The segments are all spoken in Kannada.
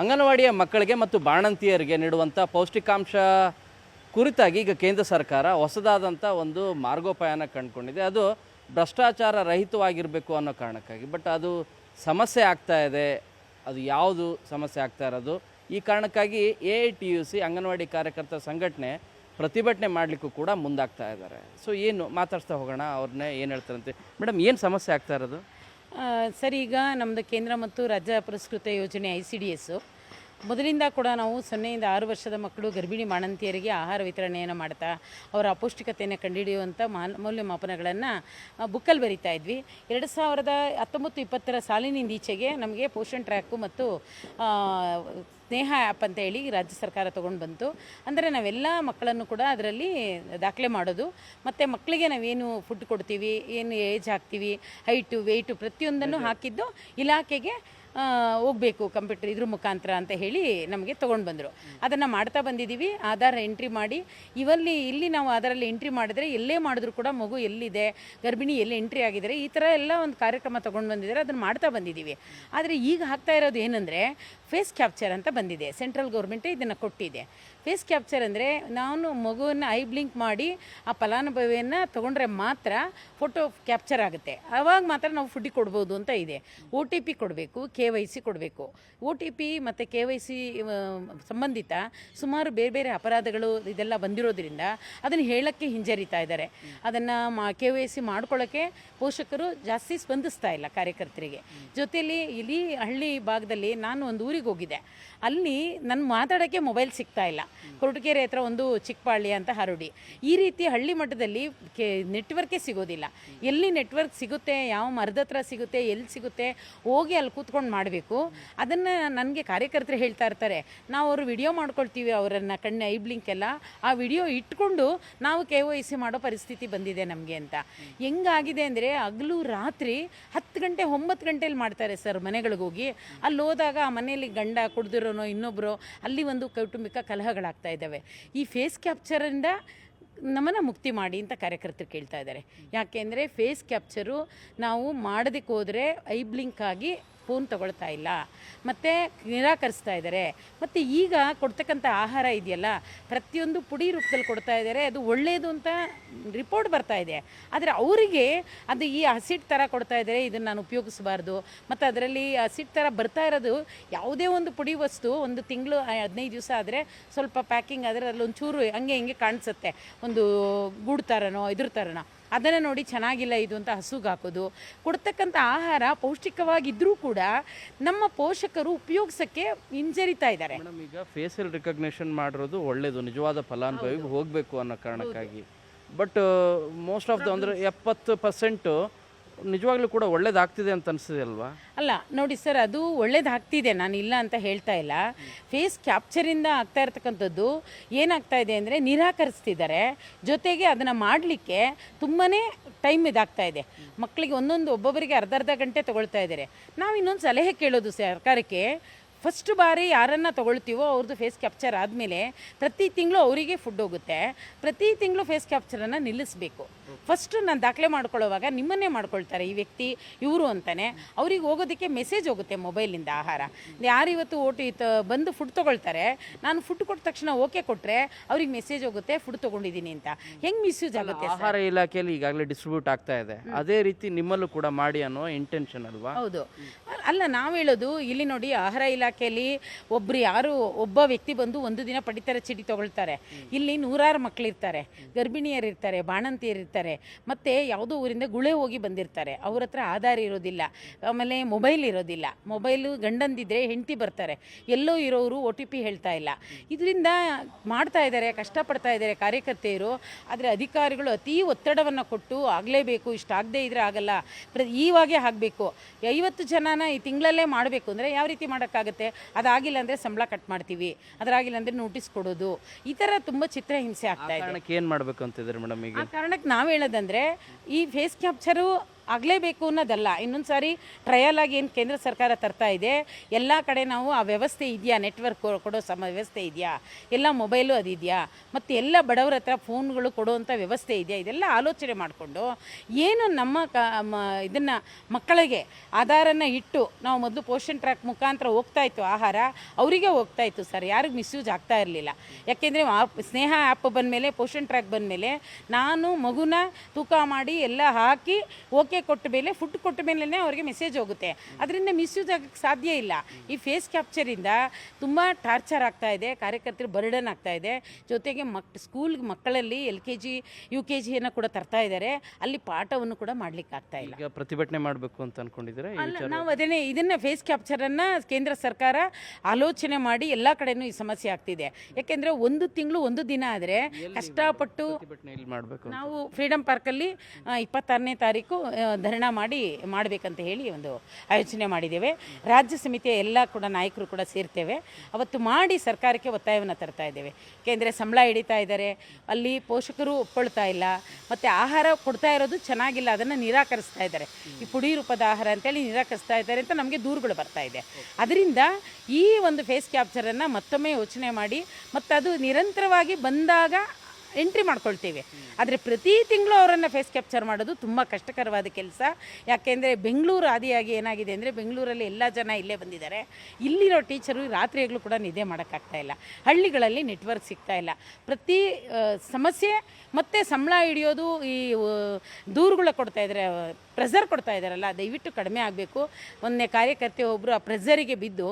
ಅಂಗನವಾಡಿಯ ಮಕ್ಕಳಿಗೆ ಮತ್ತು ಬಾಣಂತಿಯರಿಗೆ ನೀಡುವಂಥ ಪೌಷ್ಟಿಕಾಂಶ ಕುರಿತಾಗಿ ಈಗ ಕೇಂದ್ರ ಸರ್ಕಾರ ಹೊಸದಾದಂಥ ಒಂದು ಮಾರ್ಗೋಪಾಯನ ಕಂಡುಕೊಂಡಿದೆ. ಅದು ಭ್ರಷ್ಟಾಚಾರ ರಹಿತವಾಗಿರಬೇಕು ಅನ್ನೋ ಕಾರಣಕ್ಕಾಗಿ. ಬಟ್ ಅದು ಸಮಸ್ಯೆ ಆಗ್ತಾ ಇದೆ. ಅದು ಯಾವುದು ಸಮಸ್ಯೆ ಆಗ್ತಾ ಇರೋದು? ಈ ಕಾರಣಕ್ಕಾಗಿ A I T U C, anganwadi ಕಾರ್ಯಕರ್ತರ ಸಂಘಟನೆ ಪ್ರತಿಭಟನೆ ಮಾಡಲಿಕ್ಕೂ ಕೂಡ ಮುಂದಾಗ್ತಾ ಇದ್ದಾರೆ. ಸೊ ಏನು ಮಾತಾಡ್ತಾ ಹೋಗೋಣ, ಅವ್ರನ್ನೇ ಏನು ಹೇಳ್ತಾರಂತೆ? ಮೇಡಮ್, ಏನು ಸಮಸ್ಯೆ ಆಗ್ತಾ ಇರೋದು? ಸರ್, ಈಗ ನಮ್ಮದು ಕೇಂದ್ರ ಮತ್ತು ರಾಜ್ಯ ಪುರಸ್ಕೃತ ಯೋಜನೆ ಐ ಸಿ ಡಿ ಎಸ್ಸು ಮೊದಲಿಂದ ಕೂಡ ನಾವು ಸೊನ್ನೆಯಿಂದ ಆರು ವರ್ಷದ ಮಕ್ಕಳು ಗರ್ಭಿಣಿ ಬಾಣಂತಿಯರಿಗೆ ಆಹಾರ ವಿತರಣೆಯನ್ನು ಮಾಡ್ತಾ, ಅವರ ಅಪೌಷ್ಟಿಕತೆಯನ್ನು ಕಂಡುಹಿಡಿಯುವಂಥ ಮಾಲ್ ಮೌಲ್ಯಮಾಪನಗಳನ್ನು ಬುಕ್ಕಲ್ಲಿ ಬರಿತಾ ಇದ್ವಿ. ಎರಡು ಸಾವಿರದ ಹತ್ತೊಂಬತ್ತು ಇಪ್ಪತ್ತರ ಸಾಲಿನಿಂದ ಈಚೆಗೆ ನಮಗೆ ಪೋಷಣ್ ಟ್ರ್ಯಾಕು ಮತ್ತು ಸ್ನೇಹ ಆ್ಯಪ್ ಅಂತ ಹೇಳಿ ರಾಜ್ಯ ಸರ್ಕಾರ ತೊಗೊಂಡು ಬಂತು. ಅಂದರೆ ನಾವೆಲ್ಲ ಮಕ್ಕಳನ್ನು ಕೂಡ ಅದರಲ್ಲಿ ದಾಖಲೆ ಮಾಡೋದು. ಮತ್ತು ಮಕ್ಕಳಿಗೆ ನಾವೇನು ಫುಡ್ ಕೊಡ್ತೀವಿ ಏನು ಏಜ್ ಹಾಕ್ತೀವಿ ಹೈಟು ವೆಯ್ಟು ಪ್ರತಿಯೊಂದನ್ನು ಹಾಕಿದ್ದು ಇಲಾಖೆಗೆ ಹೋಗಬೇಕು ಕಂಪ್ಯೂಟರ್ ಇದ್ರ ಮುಖಾಂತರ ಅಂತ ಹೇಳಿ ನಮಗೆ ತೊಗೊಂಡು ಬಂದರು. ಅದನ್ನು ಮಾಡ್ತಾ ಬಂದಿದ್ದೀವಿ ಆಧಾರ್ ಎಂಟ್ರಿ ಮಾಡಿ, ಇವಲ್ಲಿ ಇಲ್ಲಿ ನಾವು ಆಧಾರಲ್ಲಿ ಎಂಟ್ರಿ ಮಾಡಿದ್ರೆ ಎಲ್ಲೇ ಮಾಡಿದ್ರು ಕೂಡ ಮಗು ಎಲ್ಲಿದೆ, ಗರ್ಭಿಣಿ ಎಲ್ಲಿ ಎಂಟ್ರಿ ಆಗಿದ್ದಾರೆ, ಈ ಥರ ಎಲ್ಲ ಒಂದು ಕಾರ್ಯಕ್ರಮ ತೊಗೊಂಡು ಬಂದಿದ್ದಾರೆ, ಅದನ್ನು ಮಾಡ್ತಾ ಬಂದಿದ್ದೀವಿ ಆದರೆ ಈಗ ಹಾಕ್ತಾ ಇರೋದು ಏನಂದರೆ, ಫೇಸ್ ಕ್ಯಾಪ್ಚರ್ ಅಂತ ಬಂದಿದೆ. ಸೆಂಟ್ರಲ್ ಗೌರ್ಮೆಂಟೇ ಇದನ್ನು ಕೊಟ್ಟಿದೆ. ಫೇಸ್ ಕ್ಯಾಪ್ಚರ್ ಅಂದರೆ ನಾನು ಮಗುವನ್ನು ಐ ಬ್ಲಿಂಕ್ ಮಾಡಿ ಆ ಫಲಾನುಭವಿಯನ್ನು ತೊಗೊಂಡ್ರೆ ಮಾತ್ರ ಫೋಟೋ ಕ್ಯಾಪ್ಚರ್ ಆಗುತ್ತೆ. ಆವಾಗ ಮಾತ್ರ ನಾವು ಫುಡ್ಡಿ ಕೊಡ್ಬೋದು ಅಂತ ಇದೆ. ಒ ಟಿ ಪಿ ಕೊಡಬೇಕು, ಕೆ ವೈ ಸಿ ಕೊಡಬೇಕು. ಒ ಟಿ ಪಿ ಮತ್ತು ಕೆ ವೈ ಸಿ ಸಂಬಂಧಿತ ಸುಮಾರು ಬೇರೆ ಬೇರೆ ಅಪರಾಧಗಳು ಇದೆಲ್ಲ ಬಂದಿರೋದ್ರಿಂದ ಅದನ್ನು ಹೇಳೋಕ್ಕೆ ಹಿಂಜರಿತಾ ಇದ್ದಾರೆ. ಅದನ್ನು ಮಾ, ಕೆ ವೈ ಸಿ ಮಾಡ್ಕೊಳ್ಳೋಕ್ಕೆ ಪೋಷಕರು ಜಾಸ್ತಿ ಸ್ಪಂದಿಸ್ತಾ ಇಲ್ಲ ಕಾರ್ಯಕರ್ತರಿಗೆ. ಜೊತೆಯಲ್ಲಿ ಇಲ್ಲಿ ಹಳ್ಳಿ ಭಾಗದಲ್ಲಿ ನಾನು ಒಂದು ಊರಿಗೆ ಹೋಗಿದ್ದೆ. ಅಲ್ಲಿ ನನ್ನ ಮಾತಾಡೋಕ್ಕೆ ಮೊಬೈಲ್ ಸಿಗ್ತಾ ಇಲ್ಲ. ಕೊರಟಗೆರೆ ಹತ್ರ ಒಂದು ಚಿಕ್ಕಪಾಳ್ಯ ಅಂತ ಹರಡಿ. ಈ ರೀತಿ ಹಳ್ಳಿ ಮಟ್ಟದಲ್ಲಿ ಕೆ ನೆಟ್ವರ್ಕೇ ಸಿಗೋದಿಲ್ಲ. ಎಲ್ಲಿ ನೆಟ್ವರ್ಕ್ ಸಿಗುತ್ತೆ, ಯಾವ ಮರದ ಹತ್ರ ಸಿಗುತ್ತೆ, ಎಲ್ಲಿ ಸಿಗುತ್ತೆ, ಹೋಗಿ ಅಲ್ಲಿ ಕೂತ್ಕೊಂಡು ಮಾಡಬೇಕು. ಅದನ್ನು ನನಗೆ ಕಾರ್ಯಕರ್ತರು ಹೇಳ್ತಾ ಇರ್ತಾರೆ. ನಾವು ಅವರು ವಿಡಿಯೋ ಮಾಡ್ಕೊಳ್ತೀವಿ, ಅವರನ್ನು ಕಣ್ಣು ಐಬ್ಲಿಂಕ್ ಬ್ಲಿಂಕ್ ಎಲ್ಲ. ಆ ವಿಡಿಯೋ ಇಟ್ಕೊಂಡು ನಾವು ಕೆ ಒ ಸಿ ಮಾಡೋ ಪರಿಸ್ಥಿತಿ ಬಂದಿದೆ ನಮಗೆ ಅಂತ. ಹೆಂಗಾಗಿದೆ ಅಂದರೆ ಹಗಲು ರಾತ್ರಿ ಹತ್ತು ಗಂಟೆ, ಒಂಬತ್ತು ಗಂಟೆಲಿ ಮಾಡ್ತಾರೆ ಸರ್ ಮನೆಗಳಿಗೆ ಹೋಗಿ. ಅಲ್ಲಿ ಹೋದಾಗ ಆ ಮನೆಯಲ್ಲಿ ಗಂಡ ಕುಡ್ದಿರೋನೋ ಇನ್ನೊಬ್ಬರು ಅಲ್ಲಿ ಒಂದು ಕೌಟುಂಬಿಕ ಕಲಹಗಳಾಗ್ತಾ ಇದ್ದಾವೆ. ಈ ಫೇಸ್ ಕ್ಯಾಪ್ಚರಿಂದ ನಮ್ಮನ್ನು ಮುಕ್ತಿ ಮಾಡಿ ಅಂತ ಕಾರ್ಯಕರ್ತರು ಕೇಳ್ತಾ ಇದ್ದಾರೆ. ಯಾಕೆಂದರೆ ಫೇಸ್ ಕ್ಯಾಪ್ಚರು ನಾವು ಮಾಡೋದಕ್ಕೆ ಹೋದರೆ ಬ್ಲಿಂಕ್ ಆಗಿ ಫೋನ್ ತಗೊಳ್ತಾ ಇಲ್ಲ. ಮತ್ತು ನಿರಾಕರಿಸ್ತಾ ಇದ್ದಾರೆ. ಮತ್ತು ಈಗ ಕೊಡ್ತಕ್ಕಂಥ ಆಹಾರ ಇದೆಯಲ್ಲ, ಪ್ರತಿಯೊಂದು ಪುಡಿ ರೂಪದಲ್ಲಿ ಕೊಡ್ತಾ ಇದ್ದಾರೆ. ಅದು ಒಳ್ಳೆಯದು ಅಂತ ರಿಪೋರ್ಟ್ ಬರ್ತಾ ಇದೆ. ಆದರೆ ಅವರಿಗೆ ಅದು ಈ ಹಸಿಟ್ ಥರ ಕೊಡ್ತಾ ಇದ್ದಾರೆ, ಇದನ್ನು ನಾನು ಉಪಯೋಗಿಸಬಾರ್ದು. ಮತ್ತು ಅದರಲ್ಲಿ ಹಸಿಟ್ ಥರ ಬರ್ತಾ ಇರೋದು ಯಾವುದೇ ಒಂದು ಪುಡಿ ವಸ್ತು ಒಂದು ತಿಂಗಳು ಹದಿನೈದು ದಿವಸ ಆದರೆ ಸ್ವಲ್ಪ ಪ್ಯಾಕಿಂಗ್ ಆದರೆ ಅದ್ರಲ್ಲಿ ಒಂಚೂರು ಹಂಗೆ ಹಿಂಗೆ ಕಾಣಿಸುತ್ತೆ. ಒಂದು ಗೂಡು ಥರನೋ ಇದ್ರ ಥರನೋ ಅದನ್ನು ನೋಡಿ ಚೆನ್ನಾಗಿಲ್ಲ ಇದು ಅಂತ ಹಸುಗೆ ಹಾಕೋದು ಕೊಡ್ತಕ್ಕಂಥ ಆಹಾರ ಪೌಷ್ಟಿಕವಾಗಿದ್ದರೂ ಕೂಡ ನಮ್ಮ ಪೋಷಕರು ಉಪಯೋಗಿಸೋಕ್ಕೆ ಹಿಂಜರಿತಾ ಇದ್ದಾರೆ. ಮೇಡಮ್ ಈಗ ಫೇಸಿಯಲ್ ರಿಕಗ್ನಿಷನ್ ಮಾಡಿರೋದು ಒಳ್ಳೇದು ನಿಜವಾದ ಫಲಾನುಭವಿಗೆ ಹೋಗಬೇಕು ಅನ್ನೋ ಕಾರಣಕ್ಕಾಗಿ. ಬಟ್ ಮೋಸ್ಟ್ ಆಫ್ ದ ಅಂದರೆ ಎಪ್ಪತ್ತು ಪರ್ಸೆಂಟು ನಿಜವಾಗ್ಲೂ ಕೂಡ ಒಳ್ಳೇದಾಗ್ತಿದೆ ಅಂತ ಅನಿಸಿದೆ ಅಲ್ವಾ? ಅಲ್ಲ, ನೋಡಿ ಸರ್, ಅದು ಒಳ್ಳೇದಾಗ್ತಿದೆ, ನಾನು ಇಲ್ಲ ಅಂತ ಹೇಳ್ತಾ ಇಲ್ಲ. ಫೇಸ್ ಕ್ಯಾಪ್ಚರಿಂದ ಆಗ್ತಾ ಇರ್ತಕ್ಕಂಥದ್ದು ಏನಾಗ್ತಾ ಇದೆ ಅಂದರೆ ನಿರಾಕರಿಸ್ತಿದ್ದಾರೆ. ಜೊತೆಗೆ ಅದನ್ನು ಮಾಡಲಿಕ್ಕೆ ತುಂಬಾ ಟೈಮ್ ಇದಾಗ್ತಾ ಇದೆ. ಮಕ್ಕಳಿಗೆ ಒಂದೊಂದು ಒಬ್ಬೊಬ್ಬರಿಗೆ ಅರ್ಧ ಅರ್ಧ ಗಂಟೆ ತೊಗೊಳ್ತಾ ಇದ್ದಾರೆ. ನಾವು ಇನ್ನೊಂದು ಸಲಹೆ ಕೇಳೋದು ಸರ್ಕಾರಕ್ಕೆ. ಫಸ್ಟ್ ಬಾರಿ ಯಾರನ್ನು ತೊಗೊಳ್ತೀವೋ ಅವ್ರದ್ದು ಫೇಸ್ ಕ್ಯಾಪ್ಚರ್ ಆದಮೇಲೆ ಪ್ರತಿ ತಿಂಗಳು ಅವರಿಗೆ ಫುಡ್ ಹೋಗುತ್ತೆ. ಪ್ರತಿ ತಿಂಗಳು ಫೇಸ್ ಕ್ಯಾಪ್ಚರನ್ನು ನಿಲ್ಲಿಸಬೇಕು. ಫಸ್ಟು ನಾನು ದಾಖಲೆ ಮಾಡ್ಕೊಳ್ಳೋವಾಗ ನಿಮ್ಮನ್ನೇ ಮಾಡ್ಕೊಳ್ತಾರೆ ಈ ವ್ಯಕ್ತಿ ಇವರು ಅಂತಾನೆ. ಅವ್ರಿಗೆ ಹೋಗೋದಕ್ಕೆ ಮೆಸೇಜ್ ಹೋಗುತ್ತೆ ಮೊಬೈಲಿಂದ ಆಹಾರ. ಯಾರಿವತ್ತು ಓಟು ಓಟಿ ಬಂದು ಫುಡ್ ತೊಗೊಳ್ತಾರೆ ನಾನು ಫುಡ್ ಕೊಟ್ಟ ತಕ್ಷಣ ಓಕೆ ಕೊಟ್ಟರೆ ಅವ್ರಿಗೆ ಮೆಸೇಜ್ ಹೋಗುತ್ತೆ ಫುಡ್ ತೊಗೊಂಡಿದ್ದೀನಿ ಅಂತ. ಹೆಂಗೆ ಮಿಸ್ಯೂಸ್ ಆಗುತ್ತೆ ಆಹಾರ ಇಲಾಖೆಯಲ್ಲಿ ಈಗಾಗಲೇ ಡಿಸ್ಟ್ರಿಬ್ಯೂಟ್ ಆಗ್ತಾ ಇದೆ. ಅದೇ ರೀತಿ ನಿಮ್ಮಲ್ಲೂ ಕೂಡ ಮಾಡಿ ಅನ್ನೋ ಇಂಟೆನ್ಷನ್ ಅಲ್ವಾ? ಹೌದು. ಅಲ್ಲ ನಾವು ಹೇಳೋದು ಇಲ್ಲಿ ನೋಡಿ ಆಹಾರ ಇಲಾಖೆಯಲ್ಲಿ ಒಬ್ರು ಯಾರು ಒಬ್ಬ ವ್ಯಕ್ತಿ ಬಂದು ಒಂದು ದಿನ ಪಡಿತರ ಚೀಟಿ ತಗೊಳ್ತಾರೆ. ಇಲ್ಲಿ ನೂರಾರು ಮಕ್ಕಳಿರ್ತಾರೆ ಗರ್ಭಿಣಿಯರು ಇರ್ತಾರೆ ಇರ್ತಾರೆ ಮತ್ತೆ ಯಾವುದೋ ಊರಿಂದ ಗುಳೆ ಹೋಗಿ ಬಂದಿರ್ತಾರೆ. ಅವ್ರ ಹತ್ರ ಆಧಾರ ಇರೋದಿಲ್ಲ. ಆಮೇಲೆ ಮೊಬೈಲ್ ಇರೋದಿಲ್ಲ. ಮೊಬೈಲು ಗಂಡಂದಿದ್ರೆ ಹೆಂಡತಿ ಬರ್ತಾರೆ. ಎಲ್ಲೋ ಇರೋರು ಒ ಟಿ ಪಿ ಹೇಳ್ತಾ ಇಲ್ಲ. ಇದರಿಂದ ಮಾಡ್ತಾ ಇದ್ದಾರೆ ಕಷ್ಟಪಡ್ತಾ ಇದ್ದಾರೆ ಕಾರ್ಯಕರ್ತೆಯರು. ಆದರೆ ಅಧಿಕಾರಿಗಳು ಅತೀ ಒತ್ತಡವನ್ನು ಕೊಟ್ಟು ಆಗಲೇಬೇಕು ಇಷ್ಟು ಆಗದೇ ಇದ್ರೆ ಆಗಲ್ಲ. ಪ್ರ ಈವಾಗೇ ಆಗಬೇಕು. ಐವತ್ತು ಜನನ ಈ ತಿಂಗಳಲ್ಲೇ ಮಾಡಬೇಕು ಅಂದರೆ ಯಾವ ರೀತಿ ಮಾಡೋಕ್ಕಾಗುತ್ತೆ? ಅದಾಗಿಲ್ಲ ಅಂದರೆ ಸಂಬಳ ಕಟ್ ಮಾಡ್ತೀವಿ. ಅದಾಗಿಲ್ಲ ಅಂದರೆ ನೋಟಿಸ್ ಕೊಡೋದು. ಈ ಥರ ತುಂಬ ಚಿತ್ರಹಿಂಸೆ ಆಗ್ತಾ ಇದೆ. ಕಾರಣಕ್ಕೆ ಏನು ಮಾಡಬೇಕು ಅಂತಿದ್ದಾರೆ ಮೇಡಮ್ ಈಗ? ಆ ಕಾರಣಕ್ಕೆ ನಾವು ಹೇಳೋದಂದ್ರೆ ಈ ಫೇಸ್ ಕ್ಯಾಪ್ಚರು ಆಗಲೇಬೇಕು ಅನ್ನೋದಲ್ಲ. ಇನ್ನೊಂದು ಸಾರಿ ಟ್ರಯಲ್ ಆಗಿ ಏನು ಕೇಂದ್ರ ಸರ್ಕಾರ ತರ್ತಾ ಇದೆ, ಎಲ್ಲ ಕಡೆ ನಾವು ಆ ವ್ಯವಸ್ಥೆ ಇದೆಯಾ? ನೆಟ್ವರ್ಕ್ ಕೊಡೋ ಸಮ ವ್ಯವಸ್ಥೆ ಇದೆಯಾ? ಎಲ್ಲ ಮೊಬೈಲು ಅದಿದೆಯಾ ಮತ್ತು ಎಲ್ಲ ಬಡವರ ಹತ್ರ ಫೋನ್ಗಳು ಕೊಡುವಂಥ ವ್ಯವಸ್ಥೆ ಇದೆಯಾ? ಇದೆಲ್ಲ ಆಲೋಚನೆ ಮಾಡಿಕೊಂಡು ಏನು ನಮ್ಮ ಕ ಇದನ್ನು ಮಕ್ಕಳಿಗೆ ಆಧಾರನ ಇಟ್ಟು ನಾವು ಮೊದಲು ಪೋಷನ್ ಟ್ರ್ಯಾಕ್ ಮುಖಾಂತರ ಹೋಗ್ತಾ ಇತ್ತು ಆಹಾರ, ಅವರಿಗೆ ಹೋಗ್ತಾ ಇತ್ತು ಸರ್ ಯಾರಿಗೂ ಮಿಸ್ಯೂಸ್ ಆಗ್ತಾ ಇರಲಿಲ್ಲ. ಯಾಕೆಂದರೆ ಸ್ನೇಹ ಆ್ಯಪ್ ಬಂದಮೇಲೆ ಪೋಷನ್ ಟ್ರ್ಯಾಕ್ ಬಂದಮೇಲೆ ನಾನು ಮಗುನ ತೂಕ ಮಾಡಿ ಎಲ್ಲ ಹಾಕಿ ಓಕೆ ಕೊಟ್ಟ ಮೇಲೆ ಫುಡ್ ಕೊಟ್ಟ ಮೇಲೆ ಅವರಿಗೆ ಮೆಸೇಜ್ ಹೋಗುತ್ತೆ. ಅದರಿಂದ ಮಿಸ್ಯೂಸ್ ಆಗಕ್ಕೆ ಸಾಧ್ಯ ಇಲ್ಲ. ಈ ಫೇಸ್ ಕ್ಯಾಪ್ಚರಿಂದ ತುಂಬ ಟಾರ್ಚರ್ ಆಗ್ತಾ ಇದೆ ಕಾರ್ಯಕರ್ತರು ಬರ್ಡನ್ ಆಗ್ತಾ ಇದೆ. ಜೊತೆಗೆ ಮಕ್ ಸ್ಕೂಲ್ ಮಕ್ಕಳಲ್ಲಿ L K G U K ಜಿಯನ್ನು ಕೂಡ ತರ್ತಾ ಇದ್ದಾರೆ. ಅಲ್ಲಿ ಪಾಠವನ್ನು ಕೂಡ ಮಾಡ್ಲಿಕ್ಕೆ ಆಗ್ತಾ ಇಲ್ಲ. ಈಗ ಪ್ರತಿಭಟನೆ ಮಾಡಬೇಕು ಅಂತ ಅನ್ಕೊಂಡಿದ್ರೆ ಅಲ್ಲ ನಾವು ಅದನ್ನೇ ಇದನ್ನ ಫೇಸ್ ಕ್ಯಾಪ್ಚರನ್ನು ಕೇಂದ್ರ ಸರ್ಕಾರ ಆಲೋಚನೆ ಮಾಡಿ ಎಲ್ಲ ಕಡೆನೂ ಈ ಸಮಸ್ಯೆ ಆಗ್ತಿದೆ. ಯಾಕೆಂದ್ರೆ ಒಂದು ತಿಂಗಳು ಒಂದು ದಿನ ಆದರೆ ಕಷ್ಟಪಟ್ಟು ಮಾಡಬೇಕು ನಾವು ಫ್ರೀಡಮ್ ಪಾರ್ಕಲ್ಲಿ ಇಪ್ಪತ್ತಾರನೇ ತಾರೀಕು ಧರಣ ಮಾಡಿ ಮಾಡಬೇಕಂತ ಹೇಳಿ ಒಂದು ಆಯೋಜನೆ ಮಾಡಿದ್ದೇವೆ. ರಾಜ್ಯ ಸಮಿತಿಯ ಎಲ್ಲ ಕೂಡ ನಾಯಕರು ಕೂಡ ಸೇರ್ತೇವೆ. ಅವತ್ತು ಮಾಡಿ ಸರ್ಕಾರಕ್ಕೆ ಒತ್ತಾಯವನ್ನು ತರ್ತಾ ಇದ್ದೇವೆ. ಏಕೆಂದರೆ ಸಂಬಳ ಹಿಡಿತಾ ಇದ್ದಾರೆ. ಅಲ್ಲಿ ಪೋಷಕರು ಒಪ್ಪಳ್ತಾ ಇಲ್ಲ. ಮತ್ತು ಆಹಾರ ಕೊಡ್ತಾ ಇರೋದು ಚೆನ್ನಾಗಿಲ್ಲ. ಅದನ್ನು ನಿರಾಕರಿಸ್ತಾ ಇದ್ದಾರೆ. ಈ ಪುಡಿ ರೂಪದ ಆಹಾರ ಅಂತೇಳಿ ನಿರಾಕರಿಸ್ತಾ ಇದ್ದಾರೆ ಅಂತ ನಮಗೆ ದೂರುಗಳು ಬರ್ತಾ ಇದೆ. ಅದರಿಂದ ಈ ಒಂದು ಫೇಸ್ ಕ್ಯಾಪ್ಚರನ್ನು ಮತ್ತೊಮ್ಮೆ ಯೋಚನೆ ಮಾಡಿ ಮತ್ತು ಅದು ನಿರಂತರವಾಗಿ ಬಂದಾಗ ಎಂಟ್ರಿ ಮಾಡ್ಕೊಳ್ತೇವೆ. ಆದರೆ ಪ್ರತಿ ತಿಂಗಳು ಅವರನ್ನು ಫೇಸ್ ಕ್ಯಾಪ್ಚರ್ ಮಾಡೋದು ತುಂಬ ಕಷ್ಟಕರವಾದ ಕೆಲಸ. ಯಾಕೆಂದರೆ ಬೆಂಗಳೂರು ಆದಿಯಾಗಿ ಏನಾಗಿದೆ ಅಂದರೆ ಬೆಂಗಳೂರಲ್ಲಿ ಎಲ್ಲ ಜನ ಇಲ್ಲೇ ಬಂದಿದ್ದಾರೆ. ಇಲ್ಲಿರೋ ಟೀಚರು ರಾತ್ರಿಯಾಗಲೂ ಕೂಡ ನಿದ್ದೆ ಮಾಡೋಕ್ಕಾಗ್ತಾ ಇಲ್ಲ. ಹಳ್ಳಿಗಳಲ್ಲಿ ನೆಟ್ವರ್ಕ್ ಸಿಗ್ತಾ ಇಲ್ಲ. ಪ್ರತಿ ಸಮಸ್ಯೆ ಮತ್ತು ಸಂಬಳ ಹಿಡಿಯೋದು ಈ ದೂರುಗಳ ಕೊಡ್ತಾ ಇದ್ದಾರೆ ಪ್ರೆಸರ್ ಕೊಡ್ತಾ ಇದ್ದಾರಲ್ಲ, ದಯವಿಟ್ಟು ಕಡಿಮೆ ಆಗಬೇಕು. ಒಂದನೇ ಕಾರ್ಯಕರ್ತೆ ಒಬ್ಬರು ಆ ಪ್ರೆಸರಿಗೆ ಬಿದ್ದು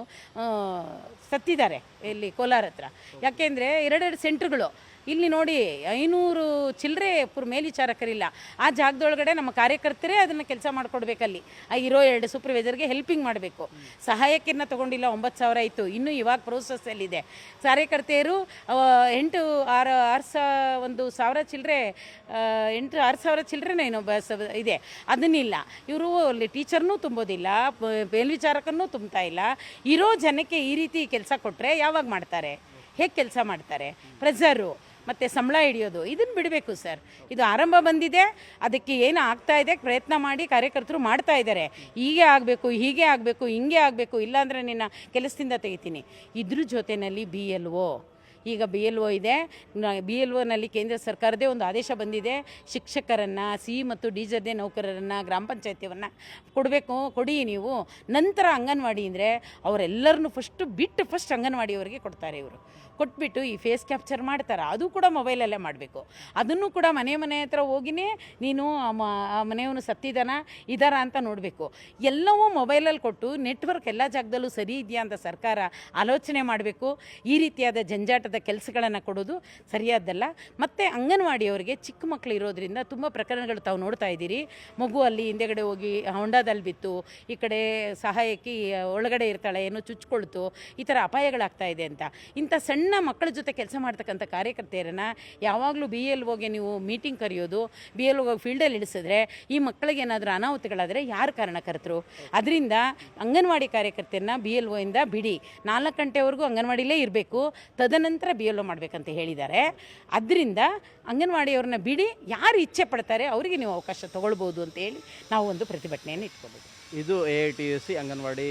ಸತ್ತಿದ್ದಾರೆ ಇಲ್ಲಿ ಕೋಲಾರ ಹತ್ರ. ಯಾಕೆಂದರೆ ಎರಡೆರಡು ಸೆಂಟ್ರ್ಗಳು ಇಲ್ಲಿ ನೋಡಿ ಐನೂರು ಚಿಲ್ಲರೆ ಪುರ್ ಮೇಲ್ವಿಚಾರಕರಿಲ್ಲ. ಆ ಜಾಗದೊಳಗಡೆ ನಮ್ಮ ಕಾರ್ಯಕರ್ತರೇ ಅದನ್ನು ಕೆಲಸ ಮಾಡಿಕೊಡ್ಬೇಕಲ್ಲಿ. ಆ ಇರೋ ಎರಡು ಸೂಪರ್ವೈಸರ್ಗೆ ಹೆಲ್ಪಿಂಗ್ ಮಾಡಬೇಕು. ಸಹಾಯಕ್ಕಿನ್ನ ತೊಗೊಂಡಿಲ್ಲ, ಒಂಬತ್ತು ಸಾವಿರ ಇತ್ತು ಇನ್ನೂ ಇವಾಗ ಪ್ರೋಸೆಸ್ಸಲ್ಲಿದೆ ಕಾರ್ಯಕರ್ತೆಯರು ಎಂಟು ಆರು ಆರು ಸಾ, ಒಂದು ಸಾವಿರ ಚಿಲ್ಲರೆ ಎಂಟು, ಆರು ಸಾವಿರ ಏನೋ ಬಸ್ ಇದೆ. ಅದನ್ನಿಲ್ಲ. ಇವರು ಅಲ್ಲಿ ಟೀಚರ್ನೂ ತುಂಬೋದಿಲ್ಲ ಮೇಲ್ವಿಚಾರಕನೂ ತುಂಬ್ತಾ ಇಲ್ಲ. ಇರೋ ಜನಕ್ಕೆ ಈ ರೀತಿ ಕೆಲಸ ಕೊಟ್ಟರೆ ಯಾವಾಗ ಮಾಡ್ತಾರೆ? ಹೇಗೆ ಕೆಲಸ ಮಾಡ್ತಾರೆ? ಪ್ರೆಸರು ಮತ್ತು ಸಂಬಳ ಹಿಡಿಯೋದು ಇದನ್ನು ಬಿಡಬೇಕು ಸರ್. ಇದು ಆರಂಭ ಬಂದಿದೆ, ಅದಕ್ಕೆ ಏನು ಆಗ್ತಾ ಇದೆ, ಪ್ರಯತ್ನ ಮಾಡಿ ಕಾರ್ಯಕರ್ತರು ಮಾಡ್ತಾ ಇದ್ದಾರೆ. ಹೀಗೆ ಆಗಬೇಕು ಹೀಗೆ ಆಗಬೇಕು, ಹಿಂಗೆ ಆಗಬೇಕು, ಇಲ್ಲಾಂದರೆ ನಿನ್ನ ಕೆಲಸದಿಂದ ತೆಗಿತೀನಿ. ಇದ್ರ ಜೊತೆಯಲ್ಲಿ ಬಿ ಎಲ್ ಒ ಈಗ ಬಿ ಎಲ್ ಒ ಇದೆ ಬಿ ಎಲ್ ಒನಲ್ಲಿ ಕೇಂದ್ರ ಸರ್ಕಾರದೇ ಒಂದು ಆದೇಶ ಬಂದಿದೆ. ಶಿಕ್ಷಕರನ್ನು, ಸಿ ಮತ್ತು ಡಿ ಜರ್ದೆ ನೌಕರರನ್ನು, ಗ್ರಾಮ ಪಂಚಾಯತಿಯವನ್ನು ಕೊಡಬೇಕು, ಕೊಡಿ ನೀವು. ನಂತರ ಅಂಗನವಾಡಿ ಅಂದರೆ ಅವರೆಲ್ಲರನ್ನು ಫಸ್ಟು ಬಿಟ್ಟು ಫಸ್ಟ್ ಅಂಗನವಾಡಿಯವರಿಗೆ ಕೊಡ್ತಾರೆ ಇವರು. ಕೊಟ್ಬಿಟ್ಟು ಈ ಫೇಸ್ ಕ್ಯಾಪ್ಚರ್ ಮಾಡ್ತಾರೆ. ಅದು ಕೂಡ ಮೊಬೈಲಲ್ಲೇ ಮಾಡಬೇಕು. ಅದನ್ನು ಕೂಡ ಮನೆ ಮನೆ ಹತ್ರ ಹೋಗಿನೇ ನೀನು ಆ ಮನೆಯವನು ಸತ್ತಿದಾನ, ಇದಾರ ಅಂತ ನೋಡಬೇಕು. ಎಲ್ಲವೂ ಮೊಬೈಲಲ್ಲಿ ಕೊಟ್ಟು ನೆಟ್ವರ್ಕ್ ಎಲ್ಲ ಜಾಗದಲ್ಲೂ ಸರಿ ಇದೆಯಾ ಅಂತ ಸರ್ಕಾರ ಆಲೋಚನೆ ಮಾಡಬೇಕು. ಈ ರೀತಿಯಾದ ಜಂಜಾಟದ ಕೆಲಸಗಳನ್ನು ಕೊಡೋದು ಸರಿಯಾದ್ದಲ್ಲ ಮತ್ತು ಅಂಗನವಾಡಿಯವರಿಗೆ ಚಿಕ್ಕ ಮಕ್ಕಳು ಇರೋದ್ರಿಂದ ತುಂಬ ಪ್ರಕರಣಗಳು ತಾವು ನೋಡ್ತಾ ಇದ್ದೀರಿ. ಮಗು ಅಲ್ಲಿ ಹಿಂದೆಗಡೆ ಹೋಗಿ ಹೊಂಡದಲ್ಲಿ ಬಿತ್ತು, ಈ ಕಡೆ ಸಹಾಯಕ್ಕೆ ಒಳಗಡೆ ಇರ್ತಾಳೆ, ಏನೋ ಚುಚ್ಕೊಳ್ತು, ಈ ಥರ ಅಪಾಯಗಳಾಗ್ತಾ ಇದೆ ಅಂತ. ಇಂಥ ಸಣ್ಣ ಮಕ್ಕಳ ಜೊತೆ ಕೆಲಸ ಮಾಡ್ತಕ್ಕಂಥ ಕಾರ್ಯಕರ್ತೆಯರನ್ನು ಯಾವಾಗಲೂ ಬಿ ಎಲ್ ಓಗೆ ನೀವು ಮೀಟಿಂಗ್ ಕರೆಯೋದು ಬಿ ಎಲ್ ಓಗೆ ಫೀಲ್ಡಲ್ಲಿ ಇಳಿಸಿದ್ರೆ ಈ ಮಕ್ಕಳಿಗೆ ಏನಾದರೂ ಅನಾಹುತಗಳಾದರೆ ಯಾರು ಕಾರಣಕರ್ತರು? ಅದರಿಂದ ಅಂಗನವಾಡಿ ಕಾರ್ಯಕರ್ತೆಯನ್ನ ಬಿ ಎಲ್ ಇಂದ ಬಿಡಿ. ನಾಲ್ಕು ಗಂಟೆವರೆಗೂ ಅಂಗನವಾಡಿಲೇ ಇರಬೇಕು. ತದನಂತರ ಬಿ ಎಲ್ ಒ ಮಾಡಬೇಕಂತ ಹೇಳಿದ್ದಾರೆ. ಅದರಿಂದ ಅಂಗನವಾಡಿಯವ್ರನ್ನ ಬಿಡಿ. ಯಾರು ಇಚ್ಛೆ ಪಡ್ತಾರೆ ಅವರಿಗೆ ನೀವು ಅವಕಾಶ ತೊಗೊಳ್ಬೋದು ಅಂತ ಹೇಳಿ ನಾವು ಒಂದು ಪ್ರತಿಭಟನೆಯನ್ನು ಇಟ್ಕೊಂಡಿದ್ದೀವಿ ಇದು A I T U C anganwadi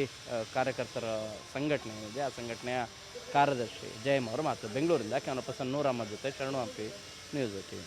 ಕಾರ್ಯಕರ್ತರ ಸಂಘಟನೆ ಇದೆ ಆ ಸಂಘಟನೆಯ ಕಾರ್ಯದರ್ಶಿ ಜಯಮ್ ಅವರು ಮಾತು. ಬೆಂಗಳೂರಿಂದ ಕ್ಯಾಮರಾ ಪರ್ಸನ್ ನೂರಮ್ಮ ಜೊತೆ ಶರಣು ಹಂಪಿ ನ್ಯೂಸ್ ಟಿ